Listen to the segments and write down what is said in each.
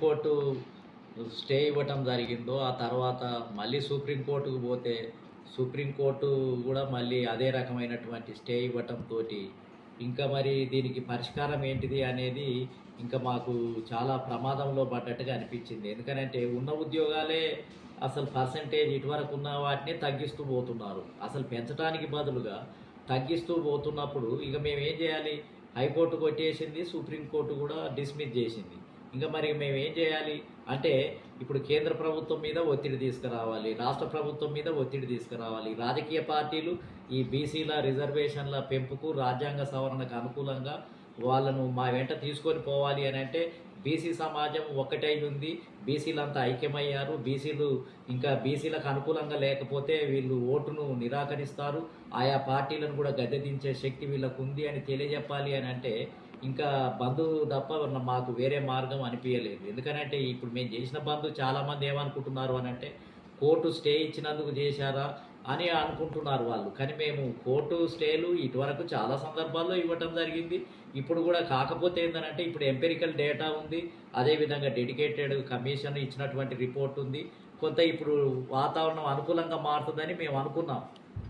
High court stay ఇవ్వటం జరిగిందో ఆ తర్వాత మళ్ళీ సుప్రీంకోర్టుకు పోతే సుప్రీంకోర్టు కూడా మళ్ళీ అదే రకమైనటువంటి స్టే ఇవ్వటంతో ఇంకా మరి దీనికి పరిష్కారం ఏంటిది అనేది ఇంకా మాకు చాలా ప్రమాదంలో పడ్డట్టుగా అనిపించింది. ఎందుకనంటే ఉన్న ఉద్యోగాలే అసలు పర్సంటేజ్ ఇటువరకు ఉన్న వాటిని తగ్గిస్తూ పోతున్నారు. అసలు పెంచడానికి బదులుగా తగ్గిస్తూ పోతున్నప్పుడు ఇక మేము ఏం చేయాలి? హైకోర్టు కొట్టేసింది సుప్రీంకోర్టు కూడా డిస్మిస్ చేసింది. ఇంకా మరి మేము ఏం చేయాలి? అంటే ఇప్పుడు కేంద్ర ప్రభుత్వం మీద ఒత్తిడి తీసుకురావాలి రాష్ట్ర ప్రభుత్వం మీద ఒత్తిడి తీసుకురావాలి. రాజకీయ పార్టీలు ఈ బీసీల రిజర్వేషన్ల పెంపుకు రాజ్యాంగ సవరణకు అనుకూలంగా వాళ్ళను మా వెంట తీసుకొని పోవాలి అని అంటే బీసీ సమాజం ఒక్కటై ఉంది. బీసీలంతా ఐక్యమయ్యారు. బీసీలు ఇంకా బీసీలకు అనుకూలంగా లేకపోతే వీళ్ళు ఓటును నిరాకరిస్తారు. ఆయా పార్టీలను కూడా గద్దెదించే శక్తి వీళ్ళకు ఉంది అని తెలియజెప్పాలి అని అంటే ఇంకా బంధు తప్ప మాకు వేరే మార్గం అనిపించలేదు ఎందుకనంటే ఇప్పుడు మేము చేసిన బంధు చాలామంది ఏమనుకుంటున్నారు అని అంటే కోర్టు స్టే ఇచ్చినందుకు చేశారా అని అనుకుంటున్నారు వాళ్ళు. కానీ మేము కోర్టు స్టేలు ఇటువరకు చాలా సందర్భాల్లో ఇవ్వటం జరిగింది. ఇప్పుడు కూడా కాకపోతే ఏంటంటే ఇప్పుడు ఎంపెరికల్ డేటా ఉంది. అదేవిధంగా డెడికేటెడ్ కమిషన్ ఇచ్చినటువంటి రిపోర్ట్ ఉంది. కొంత ఇప్పుడు వాతావరణం అనుకూలంగా మారుతుందని మేము అనుకున్నాం.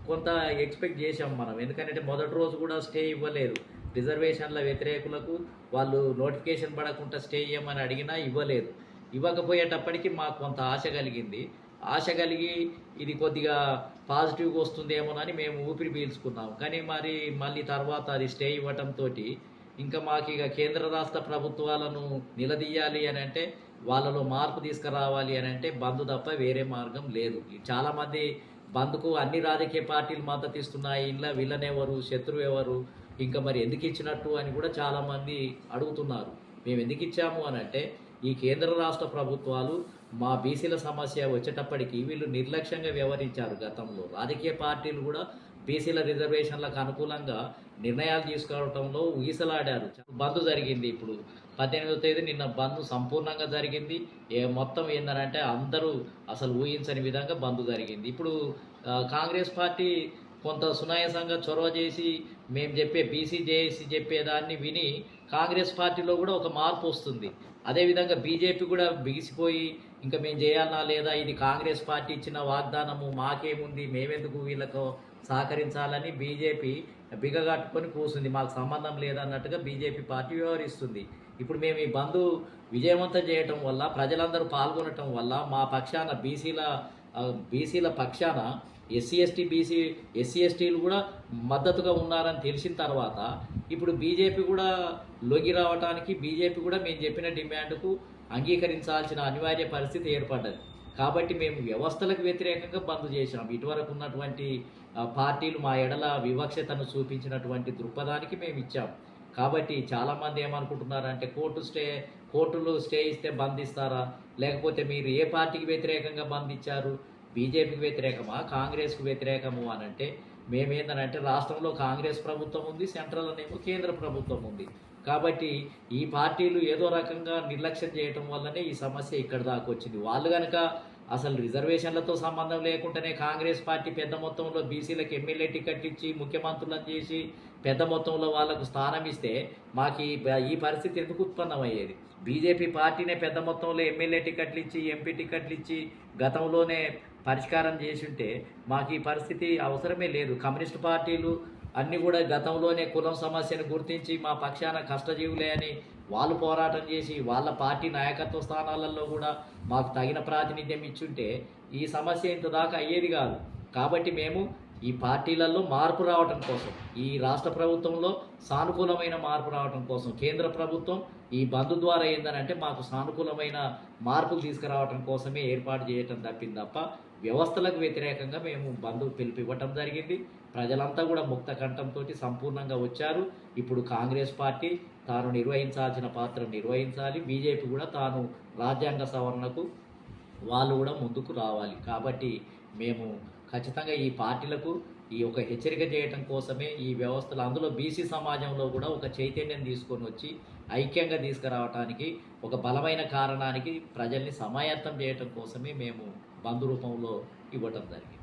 కొంత ఎక్స్పెక్ట్ చేసాం మనం. ఎందుకంటే మొదటి రోజు కూడా స్టే ఇవ్వలేదు. రిజర్వేషన్ల వ్యతిరేకులకు వాళ్ళు నోటిఫికేషన్ పడకుండా స్టే చేయమని అడిగినా ఇవ్వలేదు. ఇవ్వకపోయేటప్పటికి మాకు కొంత ఆశ కలిగింది. ఆశ కలిగి ఇది కొద్దిగా పాజిటివ్గా వస్తుందేమోనని మేము ఊపిరి పీల్చుకున్నాం. కానీ మరి మళ్ళీ తర్వాత అది స్టే ఇవ్వటంతో ఇంకా మాకు ఇక కేంద్ర రాష్ట్ర ప్రభుత్వాలను నిలదీయాలి అని అంటే వాళ్ళలో మార్పు తీసుకురావాలి అని అంటే బంధు తప్ప వేరే మార్గం లేదు. చాలామంది బంద్కు అన్ని రాజకీయ పార్టీలు మద్దతు ఇస్తున్నాయి ఇలా వీళ్ళనెవరు శత్రువు ఎవరు ఇంకా మరి ఎందుకు ఇచ్చినట్టు అని కూడా చాలామంది అడుగుతున్నారు. మేము ఎందుకు ఇచ్చాము అని అంటే ఈ కేంద్ర రాష్ట్ర ప్రభుత్వాలు మా బీసీల సమస్య వచ్చేటప్పటికి వీళ్ళు నిర్లక్ష్యంగా వ్యవహరించారు గతంలో. రాజకీయ పార్టీలు కూడా బీసీల రిజర్వేషన్లకు అనుకూలంగా నిర్ణయాలు తీసుకోవడంలో ఊగిసలాడారు. బంద్ జరిగింది ఇప్పుడు. పద్దెనిమిదో తేదీ నిన్న బంద్ సంపూర్ణంగా జరిగింది. ఏ మొత్తం ఏంటంటే అందరూ అసలు ఊహించని విధంగా బంద్ జరిగింది. ఇప్పుడు కాంగ్రెస్ పార్టీ కొంత సునాయాసంగా చొరవ చేసి మేము చెప్పే బీసీ జేఏసీ చెప్పేదాన్ని విని కాంగ్రెస్ పార్టీలో కూడా ఒక మార్పు వస్తుంది. అదేవిధంగా బీజేపీ కూడా బిగిసిపోయి ఇంకా మేము చేయాలనా లేదా? ఇది కాంగ్రెస్ పార్టీ ఇచ్చిన వాగ్దానము మాకేముంది? మేమెందుకు వీళ్ళకు సహకరించాలని బీజేపీ బిగగట్టుకొని కూర్చుంది మాకు సంబంధం లేదన్నట్టుగా బీజేపీ పార్టీ వ్యవహరిస్తుంది. ఇప్పుడు మేము ఈ బంధు విజయవంతం చేయటం వల్ల ప్రజలందరూ పాల్గొనటం వల్ల మా పక్షాన బీసీల బీసీల పక్షాన ఎస్సీ ఎస్టీ బీసీ ఎస్సీ ఎస్టీలు కూడా మద్దతుగా ఉన్నారని తెలిసిన తర్వాత ఇప్పుడు బీజేపీ కూడా లొంగి రావడానికి బీజేపీ కూడా మేము చెప్పిన డిమాండ్కు అంగీకరించాల్సిన అనివార్య పరిస్థితి ఏర్పడ్డది. కాబట్టి మేము వ్యవస్థలకు వ్యతిరేకంగా బంద్ చేశాం. ఇటువరకు ఉన్నటువంటి పార్టీలు మా ఎడల వివక్షతను చూపించినటువంటి దృక్పథానికి మేము ఇచ్చాం. కాబట్టి చాలామంది ఏమనుకుంటున్నారంటే కోర్టు స్టే కోర్టులు స్టే ఇస్తే బంద్ ఇస్తారా లేకపోతే మీరు ఏ పార్టీకి వ్యతిరేకంగా బంద్ ఇచ్చారు బీజేపీకి వ్యతిరేకమా కాంగ్రెస్కు వ్యతిరేకము అని అంటే మేమేందనంటే రాష్ట్రంలో కాంగ్రెస్ ప్రభుత్వం ఉంది సెంట్రల్లోనేమో కేంద్ర ప్రభుత్వం ఉంది. కాబట్టి ఈ పార్టీలు ఏదో రకంగా నిర్లక్ష్యం చేయటం వల్లనే ఈ సమస్య ఇక్కడ దాకా వచ్చింది. వాళ్ళు కనుక అసలు రిజర్వేషన్లతో సంబంధం లేకుండానే కాంగ్రెస్ పార్టీ పెద్ద మొత్తంలో బీసీలకు ఎమ్మెల్యే టికెట్ ఇచ్చి ముఖ్యమంత్రులను చేసి పెద్ద మొత్తంలో వాళ్ళకు స్థానం ఇస్తే మాకు ఈ ఈ పరిస్థితి ఎందుకు ఉత్పన్నమయ్యేది? బీజేపీ పార్టీనే పెద్ద మొత్తంలో ఎమ్మెల్యే టికెట్లు ఇచ్చి ఎంపీ టికెట్లు ఇచ్చి గతంలోనే పరిష్కారం చేసి ఉంటే మాకు ఈ పరిస్థితి అవసరమే లేదు. కమ్యూనిస్ట్ పార్టీలు అన్నీ కూడా గతంలోనే కులం సమస్యను గుర్తించి మా పక్షాన కష్టజీవులే అని వాళ్ళు పోరాటం చేసి వాళ్ళ పార్టీ నాయకత్వ స్థానాలలో కూడా మాకు తగిన ప్రాతినిధ్యం ఇచ్చుంటే ఈ సమస్య ఇంత దాకా అయ్యేది కాదు. కాబట్టి మేము ఈ పార్టీలలో మార్పు రావటం కోసం ఈ రాష్ట్ర ప్రభుత్వంలో సానుకూలమైన మార్పు రావటం కోసం కేంద్ర ప్రభుత్వం ఈ బంధు ద్వారా ఏందనంటే మాకు సానుకూలమైన మార్పులు తీసుకురావటం కోసమే ఏర్పాటు చేయటం తప్పింది తప్ప వ్యవస్థలకు వ్యతిరేకంగా మేము బంధు పిలిపివ్వటం జరిగింది. ప్రజలంతా కూడా ముక్త కంఠంతో సంపూర్ణంగా వచ్చారు. ఇప్పుడు కాంగ్రెస్ పార్టీ తాను నిర్వహించాల్సిన పాత్ర నిర్వహించాలి. బీజేపీ కూడా తాను రాజ్యాంగ సవరణకు వాళ్ళు కూడా ముందుకు రావాలి. కాబట్టి మేము ఖచ్చితంగా ఈ పార్టీలకు ఈ ఒక హెచ్చరిక చేయటం కోసమే ఈ వ్యవస్థలు అందులో బీసీ సమాజంలో కూడా ఒక చైతన్యం తీసుకొని వచ్చి ఐక్యంగా తీసుకురావటానికి ఒక బలమైన కారణానికి ప్రజల్ని సమాయత్తం చేయటం కోసమే మేము బంధు రూపంలో ఇవ్వటం జరిగింది.